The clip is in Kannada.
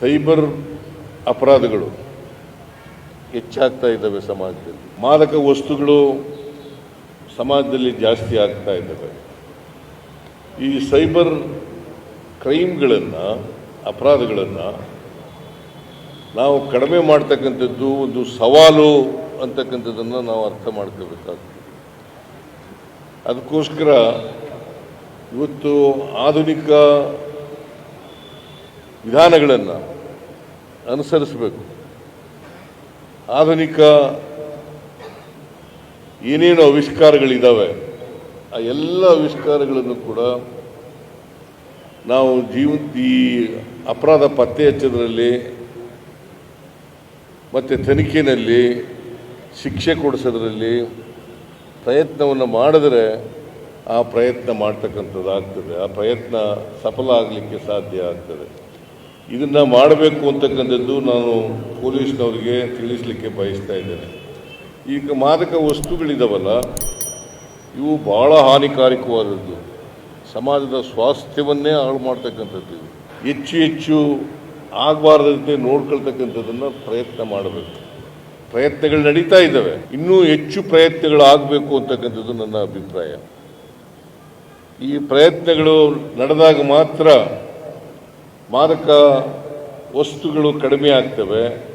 ಸೈಬರ್ ಅಪರಾಧಗಳು ಹೆಚ್ಚಾಗ್ತಾ ಇದ್ದಾವೆ ಸಮಾಜದಲ್ಲಿ. ಮಾದಕ ವಸ್ತುಗಳು ಸಮಾಜದಲ್ಲಿ ಜಾಸ್ತಿ ಆಗ್ತಾ ಇದ್ದಾವೆ. ಈ ಸೈಬರ್ ಕ್ರೈಮ್ಗಳನ್ನು, ಅಪರಾಧಗಳನ್ನು ನಾವು ಕಡಿಮೆ ಮಾಡ್ತಕ್ಕಂಥದ್ದು ಒಂದು ಸವಾಲು ಅಂತಕ್ಕಂಥದ್ದನ್ನು ನಾವು ಅರ್ಥ ಮಾಡ್ಕೋಬೇಕಾಗ್ತದೆ. ಅದಕ್ಕೋಸ್ಕರ ಇವತ್ತು ಆಧುನಿಕ ವಿಧಾನಗಳನ್ನು ಅನುಸರಿಸಬೇಕು. ಆಧುನಿಕ ಏನೇನು ಆವಿಷ್ಕಾರಗಳಿದ್ದಾವೆ ಆ ಎಲ್ಲ ಆವಿಷ್ಕಾರಗಳನ್ನು ಕೂಡ ನಾವು ಜೀವ ಈ ಅಪರಾಧ ಪತ್ತೆ ಹಚ್ಚೋದ್ರಲ್ಲಿ ಮತ್ತು ತನಿಖೆಯಲ್ಲಿ ಶಿಕ್ಷೆ ಕೊಡಿಸೋದ್ರಲ್ಲಿ ಪ್ರಯತ್ನವನ್ನು ಮಾಡಿದರೆ ಆ ಪ್ರಯತ್ನ ಮಾಡ್ತಕ್ಕಂಥದ್ದು ಆಗ್ತದೆ ಆ ಪ್ರಯತ್ನ ಸಫಲ ಆಗಲಿಕ್ಕೆ ಸಾಧ್ಯ ಆಗ್ತದೆ. ಇದನ್ನು ಮಾಡಬೇಕು ಅಂತಕ್ಕಂಥದ್ದು ನಾನು ಪೊಲೀಸ್ನವರಿಗೆ ತಿಳಿಸಲಿಕ್ಕೆ ಬಯಸ್ತಾ ಇದ್ದೇನೆ. ಈಗ ಮಾದಕ ವಸ್ತುಗಳಿದಾವಲ್ಲ, ಇವು ಬಹಳ ಹಾನಿಕಾರಕವಾದದ್ದು. ಸಮಾಜದ ಸ್ವಾಸ್ಥ್ಯವನ್ನೇ ಹಾಳು ಮಾಡ್ತಕ್ಕಂಥದ್ದು. ಹೆಚ್ಚು ಹೆಚ್ಚು ಆಗಬಾರ್ದಂತೆ ನೋಡ್ಕೊಳ್ತಕ್ಕಂಥದ್ದನ್ನು ಪ್ರಯತ್ನ ಮಾಡಬೇಕು. ಪ್ರಯತ್ನಗಳು ನಡೀತಾ ಇದ್ದಾವೆ. ಇನ್ನೂ ಹೆಚ್ಚು ಪ್ರಯತ್ನಗಳು ಆಗಬೇಕು ಅಂತಕ್ಕಂಥದ್ದು ನನ್ನ ಅಭಿಪ್ರಾಯ. ಈ ಪ್ರಯತ್ನಗಳು ನಡೆದಾಗ ಮಾತ್ರ ಮಾದಕ ವಸ್ತುಗಳು ಕಡಿಮೆ ಆಗ್ತವೆ.